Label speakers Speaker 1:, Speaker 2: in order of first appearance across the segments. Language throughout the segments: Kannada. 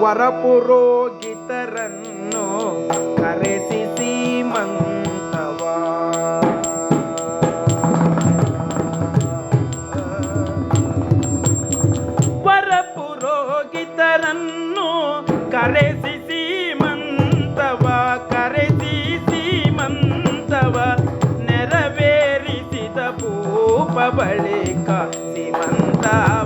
Speaker 1: ವರಪುರೋಗಿತರನ್ನು ಕರೆಸಿ ಸೀಮಂತವ. ವರಪುರೋಗಿತರನ್ನು ಕರೆಸಿ ಸೀಮಂತವ ಕರೆಸಿ ಸೀಮಂತವ. ನೆರವೇರಿಸಿದ ಪೂಪ ಬಳಿಕ ಸೀಮಂತವ.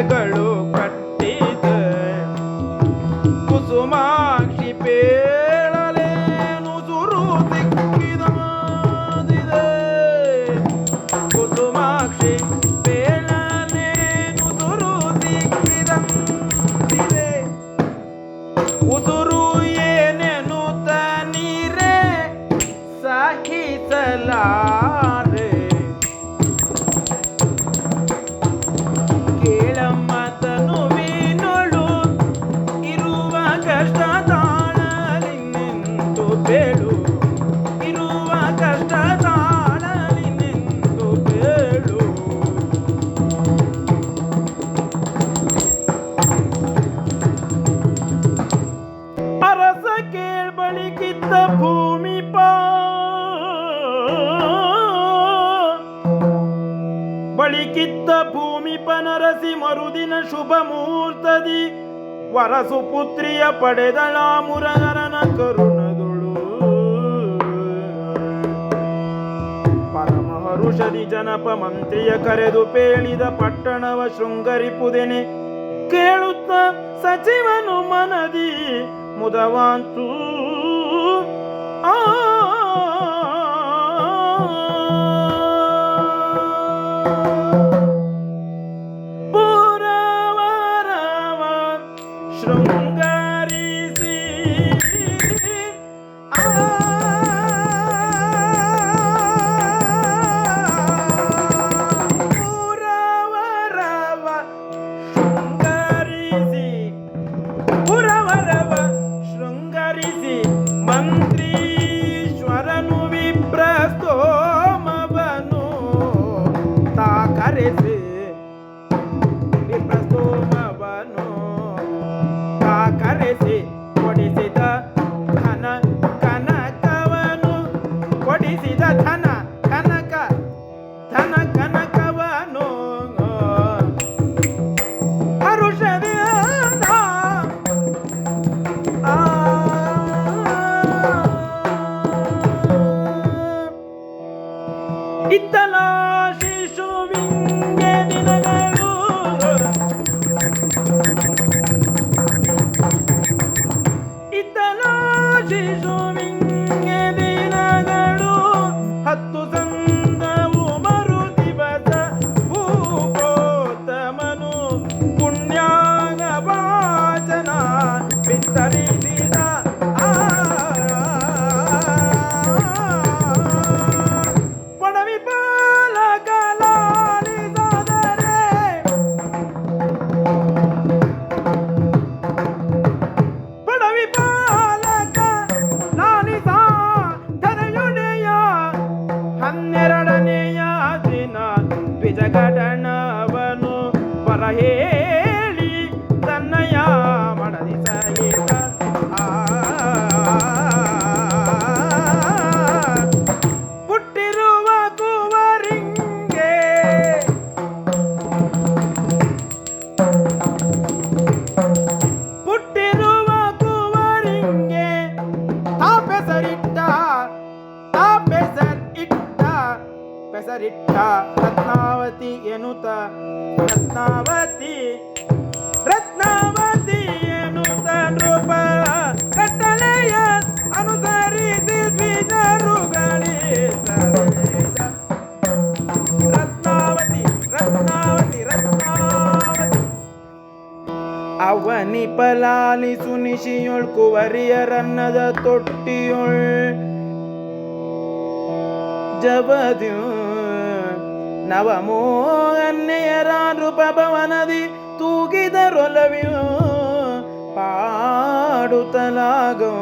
Speaker 1: ತೃಷೆಗಳು ಕಟ್ಟಿದೆ. ಕುಸುಮಾಕ್ಷಿ ಪೇಳಲೇನು ಸುರು ಸಿಕ್ಕಿದೆ ಕುಸುಮಾಕ್ಷಿ ಪೇಳಲೇನು ಸುರು ಸಿಕ್ಕಿದಂತಿದೆ ಉಸುರು ಏನೇನು ನೀರೇ ಸಹಿಸಲಾರೆ. ಕೇಳ್ಬಳಿಕಿದ್ದ ಭೂಮಿ ಪಾ. ಭೂಮಿ ಪನರಸಿ ಮರುದಿನ ಶುಭ ಮುಹೂರ್ತದಿ. ವರಸು ಪುತ್ರಿಯ ಪಡೆದಳ ಮುರನರನ ಕರುಣದುಳು. ಪರಮ ಹರುಷದಿ ಜನಪ ಮಂತ್ರಿಯ ಕರೆದು ಪೇಳಿದ ಪಟ್ಟಣವ ಶೃಂಗರಿಪುದೆನೆ. ಕೇಳುತ್ತ ಸಚಿವನು ಮನದಿ, ಮುದವಾಂತು Oh. కరసి ಕಸರಿಟ್ಟ ರತ್ನಾವತಿ ಎನ್ನುತ್ತ. ರತ್ನಾವತಿ ರತ್ನಾವತಿ ಎನ್ನುತ್ತ ರೂಪ ಕತ್ತಲೆಯ ಅನುಸರಿಸಿ ಬೀಜರುಗಳಿ ರತ್ನಾವತಿ ರತ್ನಾವತಿ ರತ್ನಾವತಿ. ಅವನಿ ಪಲಾಲಿ ಸುನಿಶಿಯೊಳ್ ಕುವರಿಯರನ್ನದ ತೊಟ್ಟಿಯೊಳ್. ಜಬದ್ಯೂ ನವಮೋ ಅನ್ಯರ ನೃಪಭವನದಿ ತೂಗಿದರೊಲವಿಯೋ ಪಾಡುತ್ತಲಾಗೋ.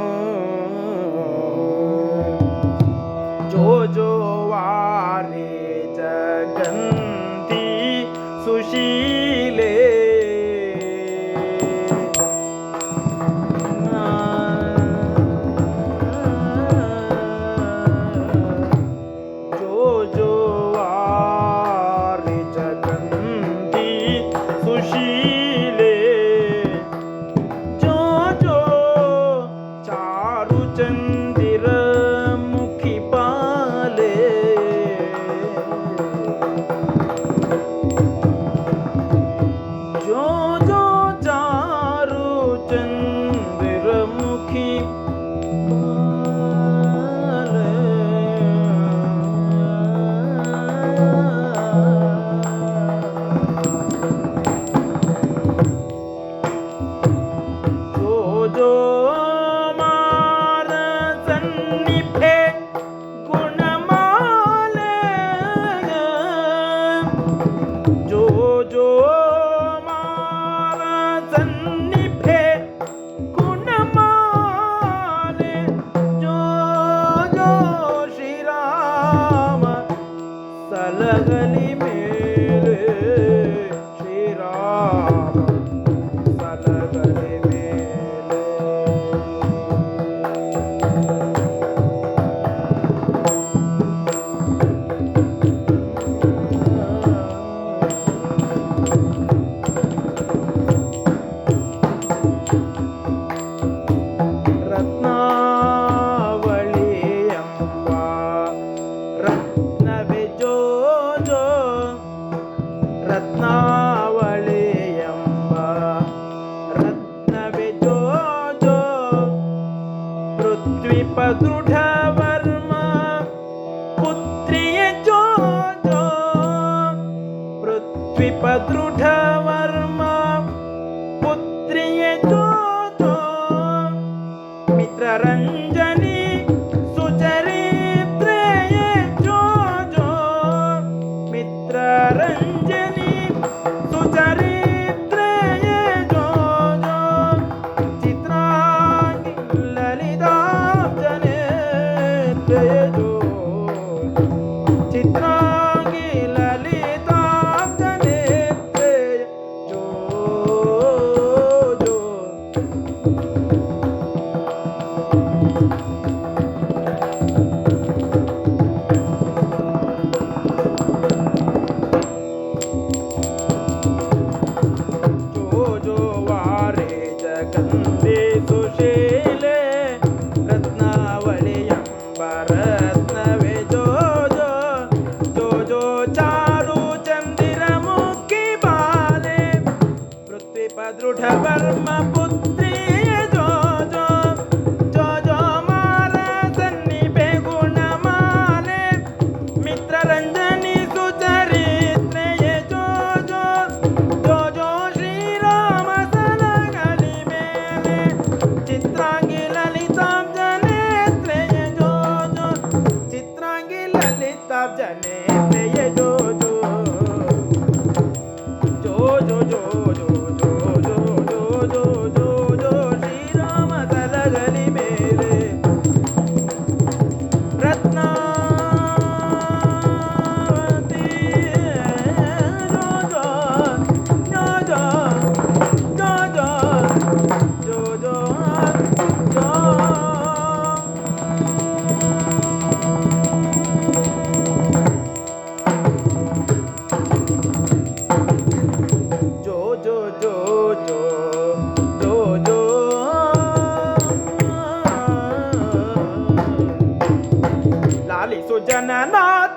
Speaker 1: ಜೋ ಜೋ ವಾರಿ ಜಗಂತಿ ಸುಶೀ ो मन्निफे गुणमाो जो मन्निफे गुणमाो जो शिरा सलगनि मेल शिरा నిరంజని సుచరిత్రయే జో మిత్రరంజని సుచరిత్రయే జో చిత్రాంగి లలితాంజనే జో చిత్రా দোষে ਰਤਨਾ na na na